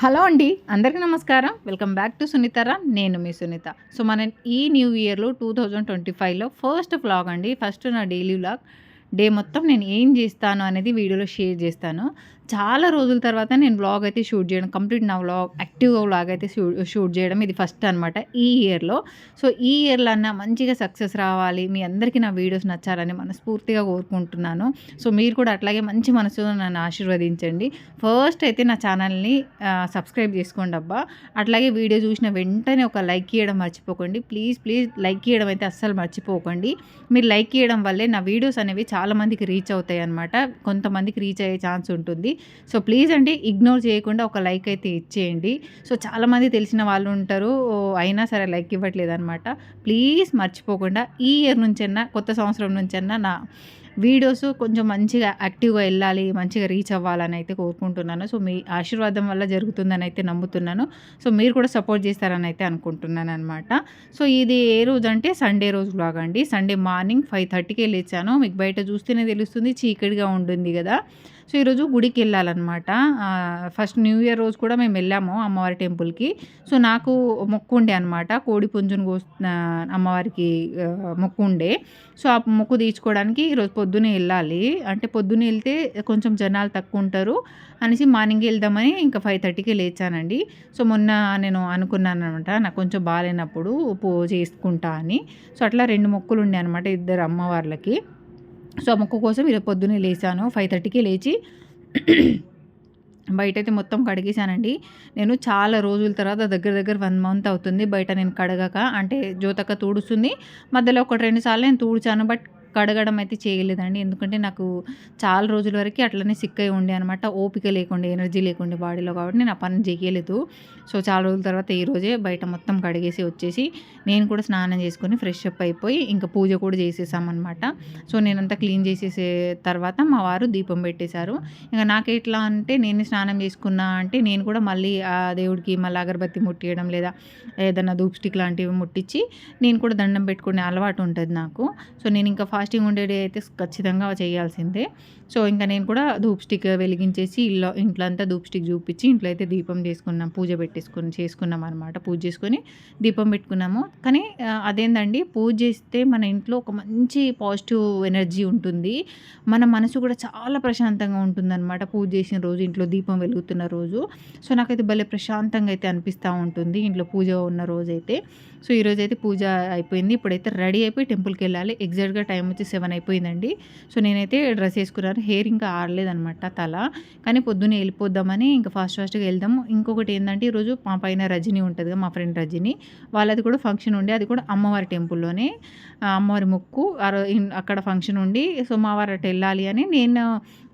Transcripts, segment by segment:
Hello అండి అందరికీ నమస్కారం. వెల్కమ్ బ్యాక్ టు సునీతారా నేను మీ సునీత. సో మన ఈ న్యూ ఇయర్లో టూ థౌజండ్ ట్వంటీ ఫైవ్లో ఫస్ట్ వ్లాగ్ అండి. ఫస్ట్ నా డైలీ వ్లాగ్ డే మొత్తం నేను ఏం చేస్తాను అనేది వీడియోలో షేర్ చేస్తాను. చాలా రోజుల తర్వాత నేను వ్లాగ్ అయితే షూట్ చేయడం కంప్లీట్ నా వ్లాగ్ యాక్టివ్గా వ్లాగ్ అయితే షూట్ చేయడం ఇది ఫస్ట్ అనమాట ఈ ఇయర్లో సో ఈ ఇయర్లో అన్న మంచిగా సక్సెస్ రావాలి మీ అందరికీ నా వీడియోస్ నచ్చాలని మనస్ఫూర్తిగా కోరుకుంటున్నాను. సో మీరు కూడా అట్లాగే మంచి మనసులో నన్ను ఆశీర్వదించండి. ఫస్ట్ అయితే నా ఛానల్ని సబ్స్క్రైబ్ చేసుకోండి అబ్బా. అట్లాగే వీడియో చూసిన వెంటనే ఒక లైక్ చేయడం మర్చిపోకండి. ప్లీజ్ ప్లీజ్ లైక్ చేయడం అయితే అస్సలు మర్చిపోకండి. మీరు లైక్ చేయడం వల్లే నా వీడియోస్ అనేవి చాలామందికి రీచ్ అవుతాయి అనమాట కొంతమందికి రీచ్ అయ్యే ఛాన్స్ ఉంటుంది. సో ప్లీజ్ అండి ఇగ్నోర్ చేయకుండా ఒక లైక్ అయితే ఇచ్చేయండి. సో చాలామంది తెలిసిన వాళ్ళు ఉంటారు అయినా సరే లైక్ ఇవ్వట్లేదు అనమాట ప్లీజ్ మర్చిపోకుండా ఈ ఇయర్ నుంచైనా కొత్త సంవత్సరం నుంచైనా నా వీడియోస్ కొంచెం మంచిగా యాక్టివ్గా వెళ్ళాలి మంచిగా రీచ్ అవ్వాలని అయితే కోరుకుంటున్నాను. సో మీ ఆశీర్వాదం వల్ల జరుగుతుందని అయితే నమ్ముతున్నాను. సో మీరు కూడా సపోర్ట్ చేస్తారని అయితే అనుకుంటున్నాను అనమాట సో ఇది ఏ రోజు అంటే సండే రోజు లాగండి అండి. సండే మార్నింగ్ ఫైవ్ థర్టీకే లేచాను. మీకు బయట చూస్తేనే తెలుస్తుంది చీకటిగా ఉంటుంది కదా. సో ఈరోజు గుడికి వెళ్ళాలన్నమాట. ఫస్ట్ న్యూ ఇయర్ రోజు కూడా మేము వెళ్ళాము అమ్మవారి టెంపుల్కి. సో నాకు మొక్కు ఉండే అనమాట కోడి పుంజును కో అమ్మవారికి మొక్కు ఉండే. సో ఆ మొక్కు తీర్చుకోవడానికి ఈరోజు పొద్దున్నే వెళ్ళాలి. అంటే పొద్దున్నే వెళ్తే కొంచెం జనాలు తక్కువ ఉంటారు అనేసి మార్నింగ్ వెళ్దామని ఇంకా ఫైవ్ థర్టీకి లేచానండి. సో మొన్న నేను అనుకున్నాను అనమాట నాకు కొంచెం బాగాలేనప్పుడు పో చేసుకుంటా అని. సో అట్లా రెండు మొక్కులు ఉండే అనమాట ఇద్దరు అమ్మవార్లకి. సో మొక్క కోసం ఈరోజు పొద్దున్నే లేచాను. ఫైవ్ థర్టీకి లేచి బయట అయితే మొత్తం కడిగేశానండి. నేను చాలా రోజుల తర్వాత దగ్గర దగ్గర వన్ మంత్ అవుతుంది బయట నేను కడగక. అంటే జ్యోతక తూడుస్తుంది. మధ్యలో ఒకటి రెండు సార్లు నేను తూడ్చాను. బట్ కడగడం అయితే చేయలేదండి. ఎందుకంటే నాకు చాలా రోజుల వరకు అట్లనే సిక్ అయి ఉండే అనమాట ఓపిక లేకుండా ఎనర్జీ లేకుండా బాడీలో కాబట్టి నేను ఆ పని చేయలేదు. సో చాలా రోజుల తర్వాత ఈ రోజే బయట మొత్తం కడిగేసి వచ్చేసి నేను కూడా స్నానం చేసుకొని ఫ్రెష్ అప్ అయిపోయి ఇంకా పూజ కూడా చేసేసామన్నమాట సో నేనంతా క్లీన్ చేసేసే తర్వాత మా వారు దీపం పెట్టేశారు. ఇంకా నాకు ఎట్లా అంటే నేను స్నానం చేసుకున్నా అంటే నేను కూడా మళ్ళీ ఆ దేవుడికి మళ్ళీ అగరబత్తి ముట్టియడం లేదా ఏదైనా ధూప్ స్టిక్ లాంటివి ముట్టించి నేను కూడా దండం పెట్టుకునే అలవాటు ఉంటుంది నాకు. సో నేను ఇంకా ఫాస్టింగ్ ఉండేది అయితే ఖచ్చితంగా చేయాల్సిందే. సో ఇంకా నేను కూడా ధూప్ స్టిక్ వెలిగించేసి ఇల్లు ఇంట్లో అంతా ధూప్ స్టిక్ చూపించి ఇంట్లో అయితే దీపం చేసుకున్నాం పూజ పెట్టేసుకొని చేసుకున్నాం అనమాట పూజ చేసుకొని దీపం పెట్టుకున్నాము. కానీ అదేందండి పూజ చేస్తే మన ఇంట్లో ఒక మంచి పాజిటివ్ ఎనర్జీ ఉంటుంది. మన మనసు కూడా చాలా ప్రశాంతంగా ఉంటుందన్నమాట పూజ చేసిన రోజు ఇంట్లో దీపం వెలుగుతున్న రోజు. సో నాకైతే భలే ప్రశాంతంగా అయితే అనిపిస్తూ ఉంటుంది ఇంట్లో పూజ ఉన్న రోజైతే. సో ఈరోజు అయితే పూజ అయిపోయింది. ఇప్పుడైతే రెడీ అయిపోయి టెంపుల్కి వెళ్ళాలి ఎగ్జాక్ట్గా టైం వచ్చి సెవెన్ అయిపోయిందండి. సో నేనైతే డ్రెస్ వేసుకున్నాను. హెయిర్ ఇంకా ఆడలేదనమాట తల. కానీ పొద్దున్నే వెళ్ళిపోద్దామని ఇంకా ఫాస్ట్ ఫాస్ట్గా వెళ్దాము ఇంకొకటి ఏంటంటే ఈరోజు మా పైన రజని ఉంటుంది మా ఫ్రెండ్ రజని. వాళ్ళది కూడా ఫంక్షన్ ఉండే. అది కూడా అమ్మవారి టెంపుల్లోనే. అమ్మవారి ముక్కు. అక్కడ ఫంక్షన్ ఉండి సో మా వారు అటు వెళ్ళాలి అని నేను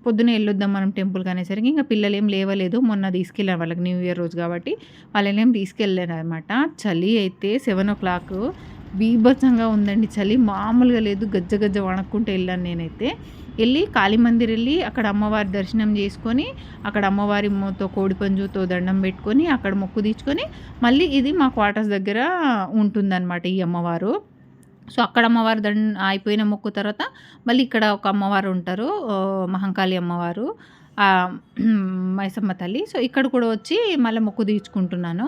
పొద్దున్నే వెళ్ళొద్దాం మనం టెంపుల్కి అనేసరికి ఇంకా పిల్లలు ఏం లేవలేదు. మొన్న తీసుకెళ్ళాను వాళ్ళకి న్యూ ఇయర్ రోజు కాబట్టి. వాళ్ళని ఏం తీసుకెళ్ళాను అనమాట చలి అయితే సెవెన్ ఓ క్లాక్ బీభత్సంగా ఉందండి చలి. మామూలుగా లేదు. గజ్జ గజ్జ వణక్కుంటూ వెళ్ళాను నేనైతే. వెళ్ళి కాళీమందిర్ వెళ్ళి అక్కడ అమ్మవారి దర్శనం చేసుకొని అక్కడ అమ్మవారి కోడి కోడిపంజుతో దండం పెట్టుకొని అక్కడ మొక్కు తీర్చుకొని మళ్ళీ ఇది మా క్వార్టర్స్ దగ్గర ఉంటుందన్నమాట ఈ అమ్మవారు. సో అక్కడ అమ్మవారు దండ అయిపోయిన మొక్కు తర్వాత మళ్ళీ ఇక్కడ ఒక అమ్మవారు ఉంటారు మహంకాళి అమ్మవారు. మైసమ్మ తల్లి. సో ఇక్కడ కూడా వచ్చి మళ్ళీ మొక్కు తీర్చుకుంటున్నాను.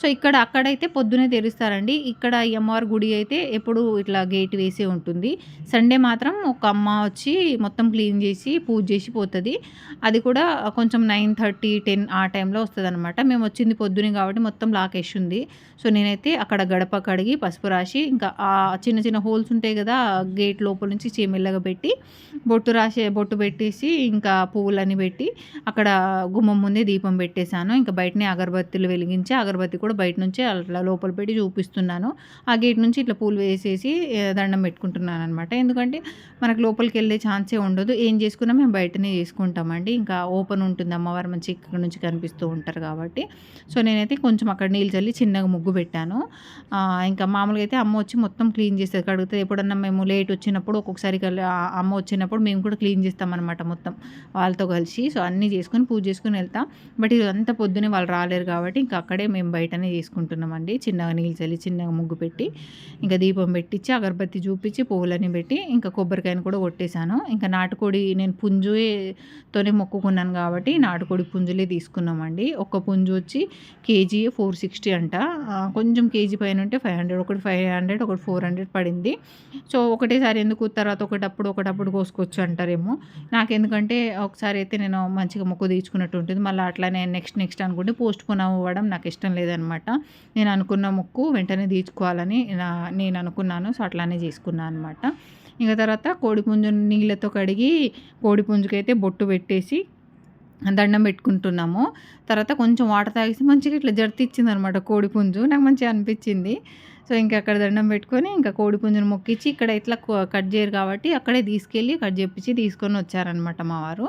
సో ఇక్కడ అక్కడైతే పొద్దునే తెరుస్తారండి. ఇక్కడ ఈ అమ్మవారి గుడి అయితే ఎప్పుడు ఇట్లా గేట్ వేసే ఉంటుంది. సండే మాత్రం ఒక అమ్మ వచ్చి మొత్తం క్లీన్ చేసి పూజ చేసి పోతుంది. అది కూడా కొంచెం నైన్ థర్టీ టెన్ ఆ టైంలో వస్తుంది అనమాట మేము వచ్చింది పొద్దునే కాబట్టి మొత్తం లాక్ వేసి ఉంది సో నేనైతే అక్కడ గడప కడిగి పసుపు రాసి ఇంకా ఆ చిన్న చిన్న హోల్స్ ఉంటాయి కదా గేట్ లోపల నుంచి చేమెల్లగా పెట్టి బొట్టు రాసి బొట్టు పెట్టేసి ఇంకా పువ్వులన్నీ పెట్టి అక్కడ గుమ్మం ముందే దీపం పెట్టేశాను. ఇంకా బయటనే అగరబత్తులు వెలిగించి అగరబత్తి కూడా బయట నుంచి అట్లా లోపల పెట్టి చూపిస్తున్నాను. ఆ గేట్ నుంచి ఇట్లా పూలు వేసేసి దండం పెట్టుకుంటున్నాను అనమాట ఎందుకంటే మనకు లోపలికి వెళ్ళే ఛాన్సే ఉండదు. ఏం చేసుకున్నా మేము బయటనే చేసుకుంటామండి. ఇంకా ఓపెన్ ఉంటుంది అమ్మవారు మంచి ఇక్కడ నుంచి కనిపిస్తూ ఉంటారు కాబట్టి. సో నేనైతే కొంచెం అక్కడ నీళ్ళు చల్లి చిన్నగా ముగ్గు పెట్టాను. ఇంకా మామూలుగా అయితే అమ్మ వచ్చి మొత్తం క్లీన్ చేస్తుంది కడుగుతుంది. ఎప్పుడన్నా మేము లేట్ వచ్చినప్పుడు ఒక్కొక్కసారి అమ్మ వచ్చినప్పుడు మేము కూడా క్లీన్ చేస్తామన్నమాట మొత్తం వాళ్ళతో కలిసి. అనేసి సో అన్నీ చేసుకొని పూజ చేసుకుని వెళ్తా. బట్ ఇదంతా పొద్దునే వాళ్ళు రాలేరు కాబట్టి ఇంకా అక్కడే మేము బయటనే చేసుకుంటున్నామండి. చిన్నగా నీళ్ళు చల్లి చిన్నగా ముగ్గు పెట్టి ఇంకా దీపం పెట్టించి అగరబత్తి చూపించి పువ్వులని పెట్టి ఇంకా కొబ్బరికాయను కూడా కొట్టేశాను. ఇంకా నాటుకోడి నేను పుంజుతోనే మొక్కుకున్నాను కాబట్టి నాటుకోడి పుంజులే తీసుకున్నామండి. ఒక్క పుంజు వచ్చి కేజీ ఫోర్ సిక్స్టీ అంట. కొంచెం కేజీ పైన ఉంటే ఫైవ్ హండ్రెడ్ ఒకటి ఫైవ్ హండ్రెడ్ ఒకటి ఫోర్ హండ్రెడ్ పడింది. సో ఒకటేసారి ఎందుకు తర్వాత ఒకటప్పుడు ఒకటప్పుడు కోసుకొచ్చు అంటారేమో. నాకెందుకంటే ఒకసారి అయితే నేను మంచిగా మొక్కు తీర్చుకున్నట్టు ఉంటుంది. మళ్ళీ అట్లానే నెక్స్ట్ నెక్స్ట్ అనుకుంటే పోస్ట్ పోన్ అవ్వడం నాకు ఇష్టం లేదనమాట. నేను అనుకున్న మొక్కు వెంటనే తీర్చుకోవాలని నేను అనుకున్నాను. సో అట్లానే చేసుకున్నాను అనమాట. ఇంకా తర్వాత కోడిపుంజు నీళ్ళతో కడిగి కోడిపుంజుకైతే బొట్టు పెట్టేసి దండం పెట్టుకుంటున్నాము. తర్వాత కొంచెం వాటర్ తాగేసి మంచిగా ఇట్లా జర్తిచ్చింది అనమాట కోడిపుంజు నాకు మంచిగా అనిపించింది. సో ఇంకా అక్కడ దండం పెట్టుకొని ఇంకా కోడి పుంజును మొక్కించి ఇక్కడ ఇట్లా కట్ చేయరు కాబట్టి అక్కడే తీసుకెళ్ళి కట్ చేపించి తీసుకొని వచ్చారనమాట మా వారు.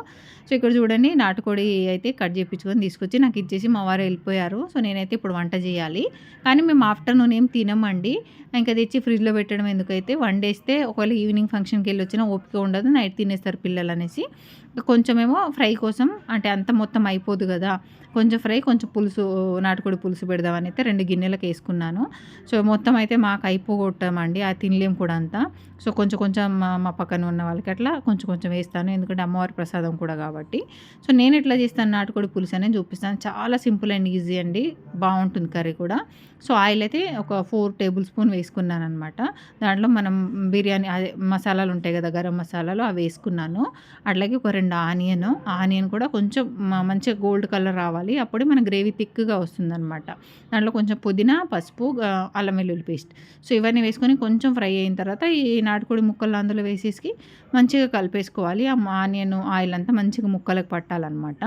సో ఇక్కడ చూడండి నాటుకోడి అయితే కట్ చేయించుకొని తీసుకొచ్చి నాకు ఇచ్చేసి మా వారు వెళ్ళిపోయారు. సో నేనైతే ఇప్పుడు వంట చేయాలి. కానీ మేము ఆఫ్టర్నూన్ ఏం తినమండి. ఇంకా తెచ్చి ఫ్రిడ్జ్లో పెట్టడం ఎందుకైతే వండేస్తే ఒకవేళ ఈవినింగ్ ఫంక్షన్కి వెళ్ళి వచ్చినా ఓపిక ఉండదు నైట్ తినేస్తారు పిల్లలు అనేసి కొంచెమేమో ఫ్రై కోసం అంటే అంత మొత్తం అయిపోదు కదా కొంచెం ఫ్రై కొంచెం పులుసు నాటుకోడి పులుసు పెడదామని అయితే రెండు గిన్నెలకు వేసుకున్నాను. సో మొత్తం అయితే మాకు అయిపోగొట్టామండి అది తినలేం కూడా అంతా. సో కొంచెం కొంచెం మా పక్కన ఉన్న వాళ్ళకి అట్లా కొంచెం కొంచెం వేస్తాను ఎందుకంటే అమ్మవారి ప్రసాదం కూడా కాబట్టి. సో నేను ఎట్లా చేస్తాను నాటుకోడి పులుసు అనేది చూపిస్తాను. చాలా సింపుల్ అండ్ ఈజీ అండి బాగుంటుంది కర్రీ కూడా. సో ఆయిల్ అయితే ఒక ఫోర్ టేబుల్ స్పూన్ వేసి వేసుకున్నాను అనమాట దాంట్లో మనం బిర్యానీ అదే మసాలాలు ఉంటాయి కదా గరం మసాలాలు అవి వేసుకున్నాను. అట్లాగే ఒక రెండు ఆనియన్ ఆనియన్ కూడా కొంచెం మంచిగా గోల్డ్ కలర్ రావాలి. అప్పుడే మన గ్రేవీ థిక్గా వస్తుందన్నమాట. దాంట్లో కొంచెం పుదీనా పసుపు అల్లం వెల్లుల్లి పేస్ట్. సో ఇవన్నీ వేసుకొని కొంచెం ఫ్రై అయిన తర్వాత ఈ నాటుకోడి ముక్కలు అందులో వేసేసి మంచిగా కలిపేసుకోవాలి. ఆ ఆనియన్ ఆయిల్ అంతా మంచిగా ముక్కలకు పట్టాలన్నమాట.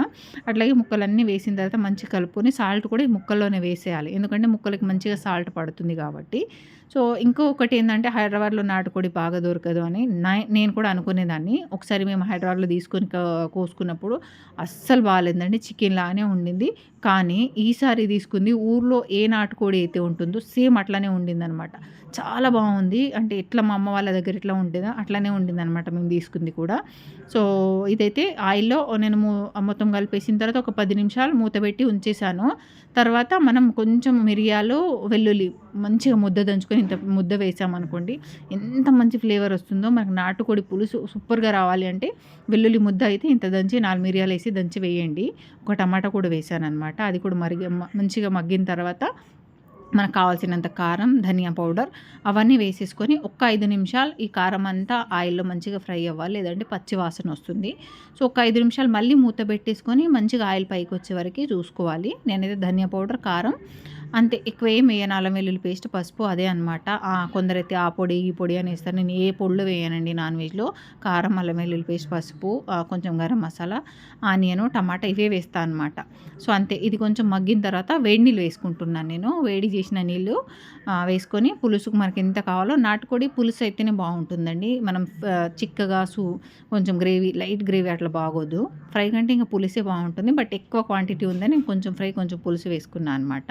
అట్లాగే ముక్కలన్నీ వేసిన తర్వాత మంచిగా కలుపుకొని సాల్ట్ కూడా ఈ ముక్కల్లోనే వేసేయాలి. ఎందుకంటే ముక్కలకి మంచిగా సాల్ట్ పడుతుంది కాబట్టి. సో ఇంకొకటి ఏంటంటే హైదరాబాద్లో నాటుకోడి బాగా దొరకదు అని నేను కూడా అనుకునేదాన్ని. ఒకసారి మేము హైదరాబాద్లో తీసుకొని కోసుకున్నప్పుడు అస్సలు బాగాలేదండి చికెన్ లానే ఉండింది. కానీ ఈసారి తీసుకుంది ఊర్లో ఏ నాటుకోడి అయితే ఉంటుందో సేమ్ అట్లానే ఉండిందనమాట. చాలా బాగుంది. అంటే ఎట్లా మా అమ్మ వాళ్ళ దగ్గర ఎట్లా ఉంటుందో అట్లానే ఉండిందనమాట మేము తీసుకుంది కూడా. సో ఇదైతే ఆయిల్లో నేను మొత్తం కలిపేసిన తర్వాత ఒక పది నిమిషాలు మూత పెట్టి ఉంచేసాను తర్వాత మనం కొంచెం మిరియాలు వెల్లుల్లి మంచిగా ముద్ద దంచుకొని ఇంత ముద్ద వేసామనుకోండి ఎంత మంచి ఫ్లేవర్ వస్తుందో మనకు నాటుకోడి పులుసు సూపర్గా రావాలి అంటే వెల్లుల్లి ముద్ద అయితే ఇంత దంచి నాలుగు మిరియాలు వేసి దంచి వేయండి. ఒక టమాటా కూడా వేసాను అనమాట అది కూడా మరిగి మంచిగా మగ్గిన తర్వాత మనకు కావాల్సినంత కారం ధనియా పౌడర్ అవన్నీ వేసేసుకొని ఒక్క ఐదు నిమిషాలు ఈ కారం అంతా ఆయిల్లో మంచిగా ఫ్రై అవ్వాలి. లేదంటే పచ్చి వాసన వస్తుంది. సో ఒక ఐదు నిమిషాలు మళ్ళీ మూత పెట్టేసుకొని మంచిగా ఆయిల్ పైకి వచ్చే వరకు చూసుకోవాలి. నేనైతే ధనియా పౌడర్ కారం అంతే ఎక్కువ ఏం వేయను. అల్లం వెల్లుల్లి పేస్ట్ పసుపు అదే అనమాట కొందరైతే ఆ పొడి ఈ పొడి అని వేస్తారు నేను ఏ పొళ్ళు వేయనండి నాన్ వెజ్లో. కారం అల్లం వెల్లుల్లి పేస్ట్ పసుపు కొంచెం గరం మసాలా ఆనియన్ టమాటా ఇవే వేస్తాను అనమాట సో అంతే. ఇది కొంచెం మగ్గిన తర్వాత వేడి నీళ్ళు వేసుకుంటున్నాను నేను. వేడి చేసిన నీళ్ళు వేసుకొని పులుసుకు మనకి ఎంత కావాలో నాటుకోడి పులుసు అయితేనే బాగుంటుందండి. మనం చిక్కగా సూ కొంచెం గ్రేవీ లైట్ గ్రేవీ అట్లా బాగోదు. ఫ్రై కంటే ఇంకా పులుసే బాగుంటుంది. బట్ ఎక్కువ క్వాంటిటీ ఉందని నేను కొంచెం ఫ్రై కొంచెం పులుసు వేసుకున్నాను అనమాట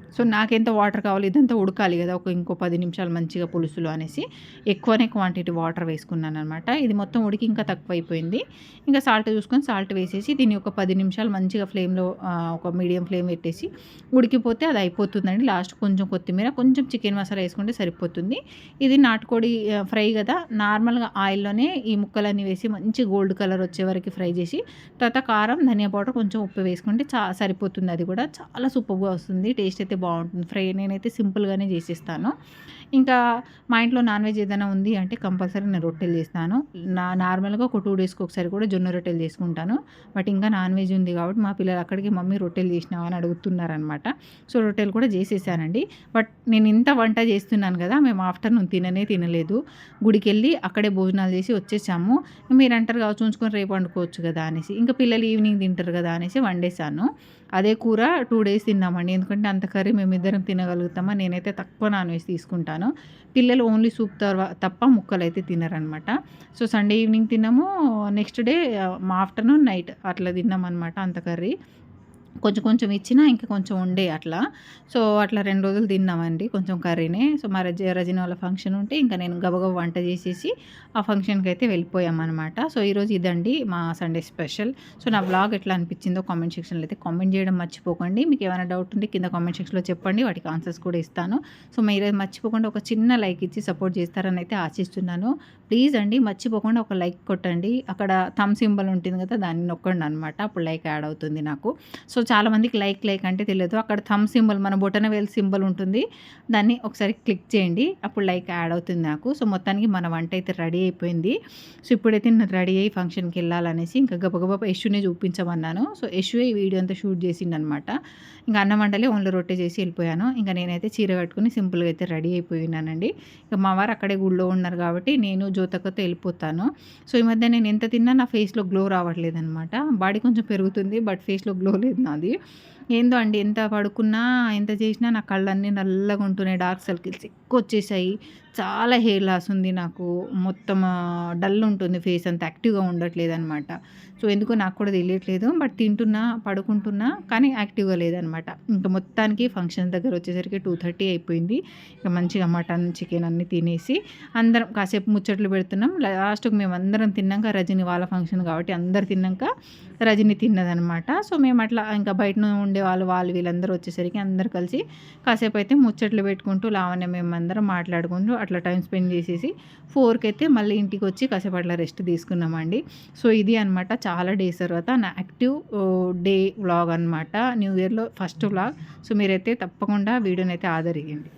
సో నాకెంత వాటర్ కావాలి ఇదంతా ఉడకాలి కదా ఒక ఇంకో పది నిమిషాలు మంచిగా పులుసులు అనేసి ఎక్కువనే క్వాంటిటీ వాటర్ వేసుకున్నాను అనమాట ఇది మొత్తం ఉడికి ఇంకా తక్కువ అయిపోయింది ఇంకా సాల్ట్ చూసుకొని సాల్ట్ వేసేసి దీన్ని ఒక పది నిమిషాలు మంచిగా ఫ్లేమ్లో ఒక మీడియం ఫ్లేమ్ పెట్టేసి ఉడికిపోతే అది అయిపోతుందండి. లాస్ట్ కొంచెం కొత్తిమీర కొంచెం చికెన్ మసాలా వేసుకుంటే సరిపోతుంది. ఇది నాటుకోడి ఫ్రై కదా నార్మల్గా ఆయిల్లోనే ఈ ముక్కలన్నీ వేసి మంచి గోల్డ్ కలర్ వచ్చే వరకు ఫ్రై చేసి తర్వాత కారం ధనియా పౌడర్ కొంచెం ఉప్పు వేసుకుంటే చా సరిపోతుంది అది కూడా. చాలా సూపర్గా వస్తుంది టేస్ట్ అయితే బాగుంటుంది. ఫ్రై నేనైతే సింపుల్గానే చేసిస్తాను. ఇంకా మా ఇంట్లో నాన్ వెజ్ ఏదైనా ఉంది అంటే కంపల్సరీ నేను రొట్టెలు చేస్తాను. నా నార్మల్గా ఒక టూ డేస్కి ఒకసారి కూడా జొన్న రొట్టెలు చేసుకుంటాను. బట్ ఇంకా నాన్ వెజ్ ఉంది కాబట్టి మా పిల్లలు అక్కడికి మమ్మీ రొట్టెలు చేసినావు అని అడుగుతున్నారనమాట. సో రొట్టెలు కూడా చేసేసానండి. బట్ నేను ఇంత వంట చేస్తున్నాను కదా మేము ఆఫ్టర్నూన్ తిననే తినలేదు. గుడికి వెళ్ళి అక్కడే భోజనాలు చేసి వచ్చేసాము. మీరు అంటారు కావచ్చు ఉంచుకొని రేపు వండుకోవచ్చు కదా అనేసి. ఇంకా పిల్లలు ఈవినింగ్ తింటారు కదా అనేసి వండేసాను అదే కూర టూ డేస్ తిన్నామండి. ఎందుకంటే అంత కర్రీ మేమిద్దరం తినగలుగుతామా? నేనైతే తక్కువ నాన్ వెజ్ తీసుకుంటాను. పిల్లలు ఓన్లీ సూప్ తప్ప ముక్కలు అయితే తినరనమాట. సో సండే ఈవినింగ్ తిన్నాము. నెక్స్ట్ డే మా ఆఫ్టర్నూన్ నైట్ అట్లా తిన్నాం అనమాట అంత కర్రీ. కొంచెం కొంచెం ఇచ్చినా ఇంకా కొంచెం ఉండే అట్లా. సో అట్లా రెండు రోజులు తిన్నామండి కొంచెం కర్రీనే. సో మా రజ రజని వాళ్ళ ఫంక్షన్ ఉంటే ఇంకా నేను గబగబ వంట చేసేసి ఆ ఫంక్షన్కి అయితే వెళ్ళిపోయామన్నమాట. సో ఈరోజు ఇదండి మా సండే స్పెషల్. సో నా బ్లాగ్ ఎట్లా అనిపించిందో కామెంట్ సెక్షన్లో అయితే కామెంట్ చేయడం మర్చిపోకండి. మీకు ఏమైనా డౌట్ ఉంటే కింద కామెంట్ సెక్షన్లో చెప్పండి వాటికి ఆన్సర్స్ కూడా ఇస్తాను. సో మీరు మర్చిపోకుండా ఒక చిన్న లైక్ ఇచ్చి సపోర్ట్ చేస్తారని అయితే ఆశిస్తున్నాను. ప్లీజ్ అండి మర్చిపోకుండా ఒక లైక్ కొట్టండి. అక్కడ థమ్ సింబల్ ఉంటుంది కదా దాన్ని నొక్కండి అనమాట అప్పుడు లైక్ యాడ్ అవుతుంది నాకు. సో చాలామందికి లైక్ లైక్ అంటే తెలియదు. అక్కడ థమ్ సింబల్ మన బొటన వేల్ సింబల్ ఉంటుంది. దాన్ని ఒకసారి క్లిక్ చేయండి. అప్పుడు లైక్ యాడ్ అవుతుంది నాకు. సో మొత్తానికి మన వంట అయితే రెడీ అయిపోయింది. సో ఇప్పుడైతే నేను రెడీ అయ్యి ఫంక్షన్కి వెళ్ళాలనేసి ఇంకా గబగబా యశునే చూపించమన్నాను. సో యశు ఈ వీడియో అంతా షూట్ చేసిండనమాట ఇంకా అన్నం వండలే ఓన్లీ రొట్టె చేసి వెళ్ళిపోయాను. ఇంకా నేనైతే చీర కట్టుకుని సింపుల్గా అయితే రెడీ అయిపోయినానండి. ఇంకా మా వారు అక్కడే గుళ్ళో ఉన్నారు కాబట్టి నేను జ్యోతకతో వెళ్ళిపోతాను. సో ఈ మధ్య నేను ఎంత తిన్నా నా ఫేస్లో గ్లో రావట్లేదు అనమాట బాడీ కొంచెం పెరుగుతుంది బట్ ఫేస్లో గ్లో లేదు నాది. ఏందో అండి ఎంత పడుకున్నా ఎంత చేసినా నా కళ్ళన్నీ నల్లగా ఉంటున్నాయి డార్క్ సర్కిల్స్ ఎక్కువ వచ్చేసాయి. చాలా హెయిర్ లాస్ ఉంది నాకు. మొత్తం డల్ ఉంటుంది ఫేస్ అంత యాక్టివ్గా ఉండట్లేదు అనమాట సో ఎందుకో నాకు కూడా తెలియట్లేదు. బట్ తింటున్నా పడుకుంటున్నా కానీ యాక్టివ్గా లేదనమాట ఇంకా మొత్తానికి ఫంక్షన్ దగ్గర వచ్చేసరికి టూ థర్టీ అయిపోయింది. ఇంకా మంచిగా మటన్ చికెన్ అన్నీ తినేసి అందరం కాసేపు ముచ్చట్లు పెడుతున్నాం. లాస్ట్కి మేము అందరం తిన్నాక రజని వాళ్ళ ఫంక్షన్ కాబట్టి అందరు తిన్నాక రజని తిన్నదనమాట. సో మేము అట్లా ఇంకా బయట ఉండే వాళ్ళు వాళ్ళు వీళ్ళందరూ వచ్చేసరికి అందరు కలిసి కాసేపు అయితే ముచ్చట్లు పెట్టుకుంటూ లావణ్య మేమందరం మాట్లాడుకుంటూ అట్లా టైం స్పెండ్ చేసేసి ఫోర్కి అయితే మళ్ళీ ఇంటికి వచ్చి కాసేపు అట్లా రెస్ట్ తీసుకున్నామండి. సో ఇది అనమాట చాలా డేస్ తర్వాత నా యాక్టివ్ డే వ్లాగ్ అనమాట. న్యూ ఇయర్లో ఫస్ట్ వ్లాగ్. సో మీరైతే తప్పకుండా వీడియోని అయితే ఆదరియండి